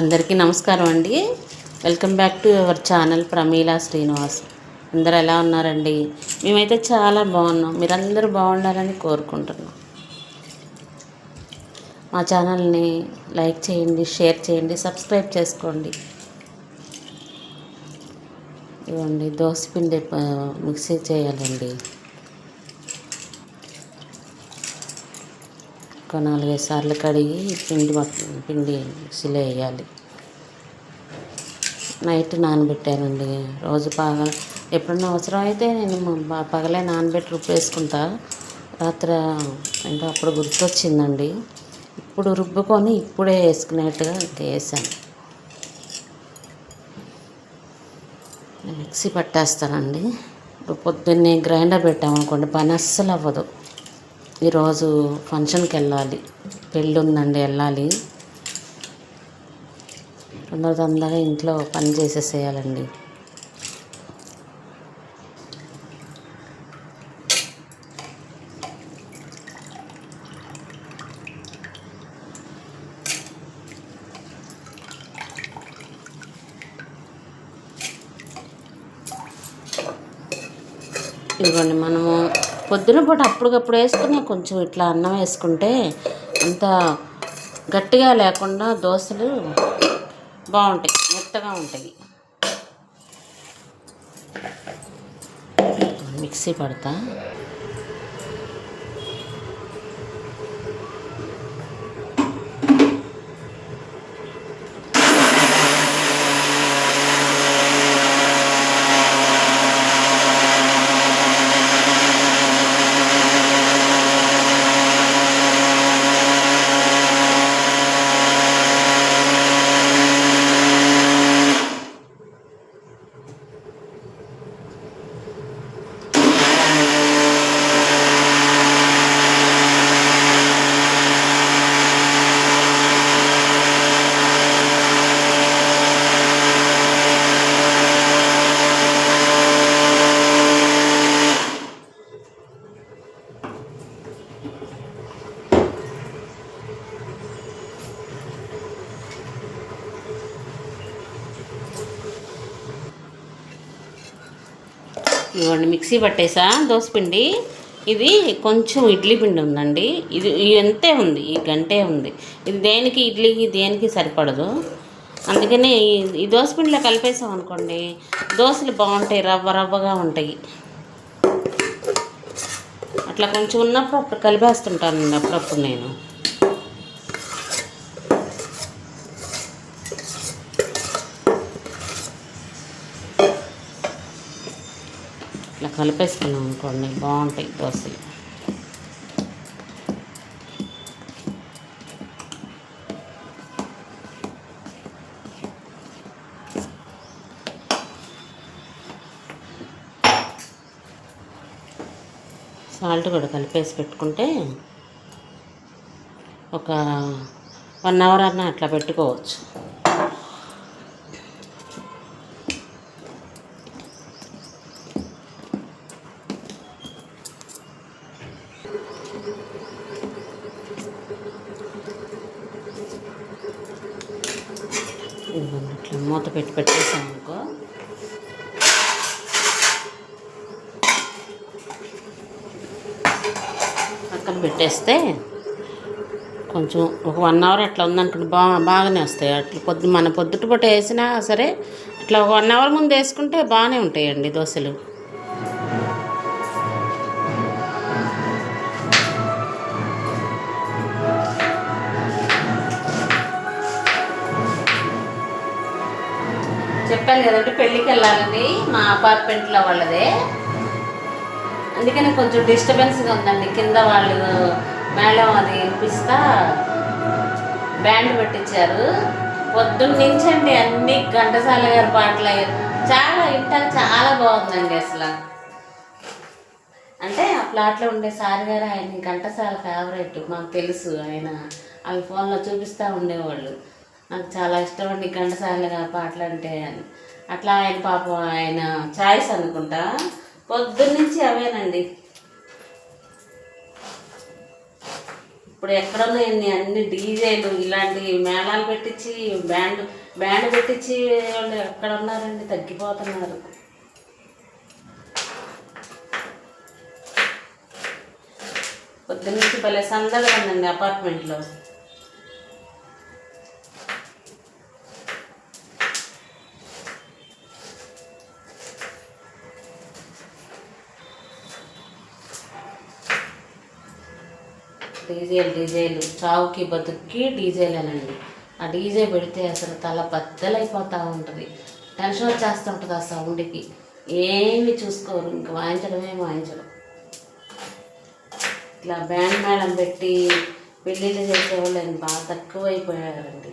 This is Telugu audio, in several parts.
అందరికీ నమస్కారం అండి. Welcome back to our channel Pramila Srinivas అందరు ఎలా ఉన్నారండి? మేమైతే చాలా బాగున్నాం. మీరందరూ బాగుండాలని కోరుకుంటున్నాం. మా ఛానల్ని లైక్ చేయండి షేర్ చేయండి సబ్స్క్రైబ్ చేసుకోండి. ఇవ్వండి దోశ పిండి మిక్సీ చేయాలండి. ఒక నాలుగైదు సార్లు కడిగి పిండి పిండి మిక్సీలో వేయాలి. నైట్ నానబెట్టానండి. రోజు పగ ఎప్పుడన్నా అవసరం అయితే నేను పగలే నానబెట్టి రుబ్బేసుకుంటా. రాత్రి అంటే అప్పుడు గుర్తొచ్చిందండి. ఇప్పుడు రుబ్బుకొని ఇప్పుడే వేసుకునేట్టుగా ఇంకా వేసాను. మిక్సీ పట్టేస్తానండి. ఇప్పుడు పొద్దున్నే గ్రైండర్ పెట్టామనుకోండి పని అస్సలు అవ్వదు. ఈరోజు ఫంక్షన్కి వెళ్ళాలి పెళ్ళి ఉందండి వెళ్ళాలి. తొందర తొందరగా ఇంట్లో పని చేసేసేయాలండి. ఇదిగోండి మనము పొద్దున పూట అప్పటికప్పుడు వేసుకుని కొంచెం ఇట్లా అన్నం వేసుకుంటే అంత గట్టిగా లేకుండా దోశలు బాగుంటాయి మెత్తగా ఉంటాయి. మిక్సీ పడతా. ఇవ్వండి మిక్సీ పట్టేసా? దోసపిండి ఇది కొంచెం ఇడ్లీ పిండి ఉందండి. ఇది ఎంతే ఉంది? ఈ గంటే ఉంది. ఇది దేనికి ఇడ్లీకి దేనికి సరిపడదు. అందుకనే ఈ- ఈ దోసపిండిలో కలిపేసాం అనుకోండి దోశలు బాగుంటాయి రవ్వ రవ్వగా ఉంటాయి. అట్లా కొంచెం ఉన్నప్పుడు అప్పుడు కలిపేస్తుంటానండి అప్పుడప్పుడు నేను. కలిపేసుకున్నాం అనుకోండి బాగుంటాయి దోశలు. సాల్ట్ కూడా కలిపేసి పెట్టుకుంటే ఒక వన్ అవర్ అన్న అట్లా పెట్టుకోవచ్చు ఇదిగోండి ఇట్లా మూత పెట్టి పెట్టేసాం అనుకో. పక్కన పెట్టేస్తే కొంచెం ఒక వన్ అవర్ అట్లా ఉందనుకోండి బా బాగానే వస్తాయి. అట్లా పొద్దు మన పొద్దుట పూట వేసినా సరే అట్లా ఒక వన్ అవర్ ముందు వేసుకుంటే బాగానే ఉంటాయండి దోశలు. పెట్టాలి కదండి పెళ్ళికి వెళ్ళాలని మా అపార్ట్మెంట్లో వాళ్ళదే. అందుకని కొంచెం డిస్టర్బెన్స్గా ఉందండి. కింద వాళ్ళు మేడం అది వినిపిస్తా బ్యాండ్ పెట్టించారు. పొద్దున్న నుంచి అండి అన్ని ఘంటసాల గారి పాటలు అయ్యారు చాలా ఇంటాక చాలా బాగుందండి అసలు. అంటే ఆ ప్లాట్లో ఉండే సార్ గారు ఆయన ఘంటసాల ఫేవరెట్ మాకు తెలుసు. ఆయన వాళ్ళ ఫోన్లో చూపిస్తూ ఉండేవాళ్ళు. నాకు చాలా ఇష్టం అండి ఘంటసాల పాటలు అంటే అని అట్లా ఆయన పాపం ఆయన చాయిస్ అనుకుంటా. పొద్దున్నుంచి అవేనండి. ఇప్పుడు ఎక్కడున్నాయండి అన్ని డీజేలు ఇలాంటి మేళాలు పెట్టించి బ్యాండ్ బ్యాండ్ పెట్టించి వాళ్ళు ఎక్కడ ఉన్నారండి? తగ్గిపోతున్నారు. పొద్దున్నుంచి భలే సందడిగా ఉందండి అపార్ట్మెంట్లో డీజేలు డీజేలు. చావుకి బతుక్కి డీజేలేనండి ఆ డీజే పెడితే అసలు తల బద్దలైపోతూ ఉంటుంది. టెన్షన్ వచ్చేస్తుంటుంది ఆ సౌండ్కి. ఏమి చూసుకోరు. ఇంక వాయించడమే వాయించడం ఇట్లా బ్యాండ్ మేడం పెట్టి పెళ్ళిళ్ళు చేసేవాళ్ళు ఆయన బాగా తక్కువైపోయారండి.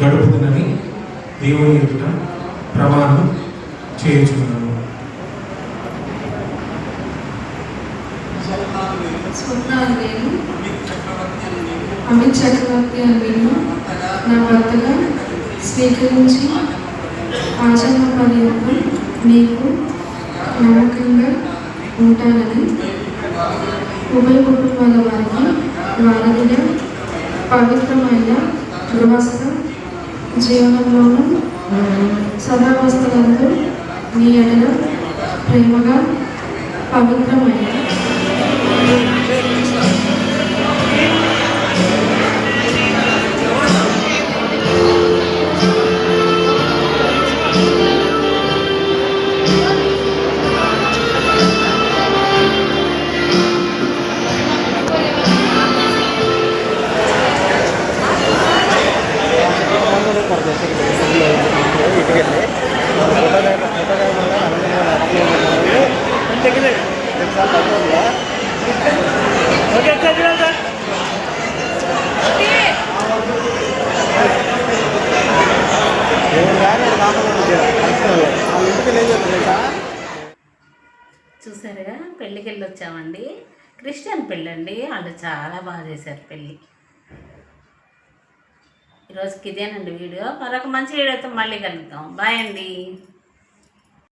గడుపుతున్నది. దేవుని ఎదుట ప్రమాణం చేయుచున్నాను స్వప్నాలు నేను అమిత్ చక్రవర్తి అని నా భర్తగా స్వీకరించి ఆచరణ పర్యంతం నీకు నమ్మకంగా ఉంటానని ఉభయ కుటుంబాల వారికి వారిగా పవిత్రమైన గృహస్థ జీవనంలోనూ సదావస్థలందు నీ ఎడల ప్రేమగా పవిత్రమైన వచ్చామండి క్రిస్టియన్ పెళ్ళి అండి వాళ్ళు చాలా బాగా చేశారు పెళ్ళి. ఈరోజుకి ఇదేనండి వీడియో. మరొక మంచి వీడియోతో మళ్ళీ కలుద్దాం. బాయ్ అండి.